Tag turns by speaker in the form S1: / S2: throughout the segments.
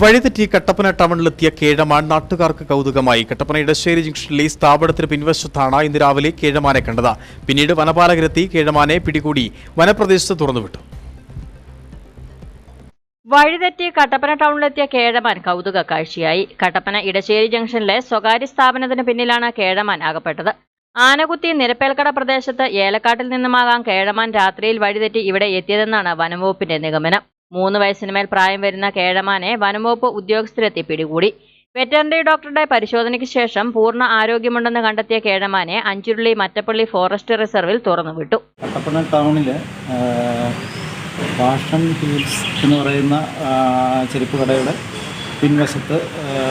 S1: വഴിതെറ്റി കട്ടപ്പന ടൗണിലെത്തിയ കേഴമാൻ നാട്ടുകാർക്ക് കൗതുകമായി. കട്ടപ്പന ഇടശ്ശേരി ജംഗ്ഷനിലെ സ്ഥാപനത്തിന് പിൻവശത്താണ് ഇന്ന് രാവിലെ കേഴമാനെ കണ്ടത്. പിന്നീട് വനപാലകരെത്തി കേഴമാനെ പിടികൂടി വനപ്രദേശത്ത് തുറന്നുവിട്ടു.
S2: വഴിതെറ്റി കട്ടപ്പന ടൗണിലെത്തിയ കേഴമാൻ കൗതുക കാഴ്ചയായി. കട്ടപ്പന ഇടശ്ശേരി ജംഗ്ഷനിലെ സ്വകാര്യ സ്ഥാപനത്തിന് പിന്നിലാണ് കേഴമാൻ അകപ്പെട്ടത് ആനകുത്തി നിരപ്പേൽക്കട പ്രദേശത്ത് ഏലക്കാട്ടിൽ നിന്നുമാകാം കേഴമാൻ രാത്രിയിൽ വഴിതെറ്റി ഇവിടെ എത്തിയതെന്നാണ് വനംവകുപ്പിന്റെ നിഗമനം. മൂന്ന് വയസ്സിനുമേൽ പ്രായം വരുന്ന കേഴമാനെ വനംവകുപ്പ് ഉദ്യോഗസ്ഥരെത്തി പിടികൂടി. വെറ്ററിനറി ഡോക്ടറുടെ പരിശോധനയ്ക്ക് ശേഷം പൂർണ ആരോഗ്യമുണ്ടെന്ന് കണ്ടെത്തിയ കേഴമാനെ അഞ്ചുരുളി മറ്റപ്പള്ളി ഫോറസ്റ്റ് റിസർവിൽ തുറന്നുവിട്ടു.
S3: കട്ടപ്പന ടൗണിൽ ഹീൽസ് എന്ന് പറയുന്ന ചെരുപ്പ് കടയുടെ പിൻവശത്ത്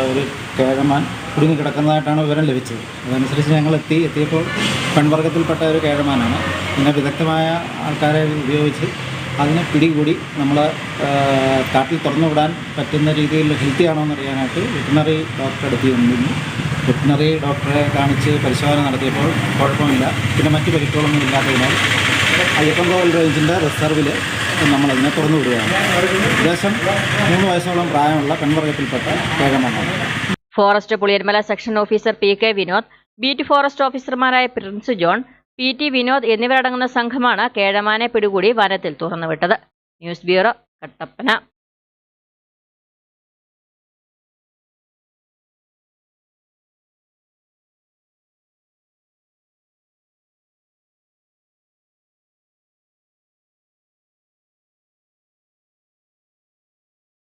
S3: ഒരു കേഴമാൻ കുടുങ്ങി കിടക്കുന്നതായിട്ടാണ് വിവരം ലഭിച്ചത്. അതനുസരിച്ച് ഞങ്ങൾ എത്തി എത്തിയപ്പോൾ പെൺവർഗത്തിൽപ്പെട്ട ഒരു കേഴമാനാണ്. പിന്നെ വിദഗ്ധമായ ആൾക്കാരെ ഉപയോഗിച്ച് അതിനെ പിടികൂടി നമ്മൾ കാട്ടിൽ തുറന്നു വിടാൻ പറ്റുന്ന രീതിയിൽ ഹെൽത്തി ആണോ എന്നറിയാനായിട്ട് വെറ്റിനറി ഡോക്ടറെ അടുത്ത് കൊണ്ടിരുന്നു വെറ്റിനറി ഡോക്ടറെ കാണിച്ച് പരിശോധന നടത്തിയപ്പോൾ കുഴപ്പമില്ല. പിന്നെ മറ്റ് പരിക്കുകളൊന്നും ഇല്ലാത്തതിനാൽ അയ്യപ്പൻകോവിൽ റേഞ്ചിന്റെ റിസർവിൽ നമ്മളതിനെ തുറന്നു വിടുകയാണ്. ഏകദേശം മൂന്ന് വയസ്സോളം പ്രായമുള്ള പെൺവർഗത്തിൽപ്പെട്ട കേഴമണ്ണാണ്
S2: forest Puliyanmala section officer P K Vinod beat forest ഓഫീസർമാരായ Prince John P T Vinod എന്നിവരടങ്ങുന്ന സംഘമാണ് കേഴമാനെ പിടികൂടി വനത്തിൽ തുറന്നുവിട്ടത്. News bureau Kattappana.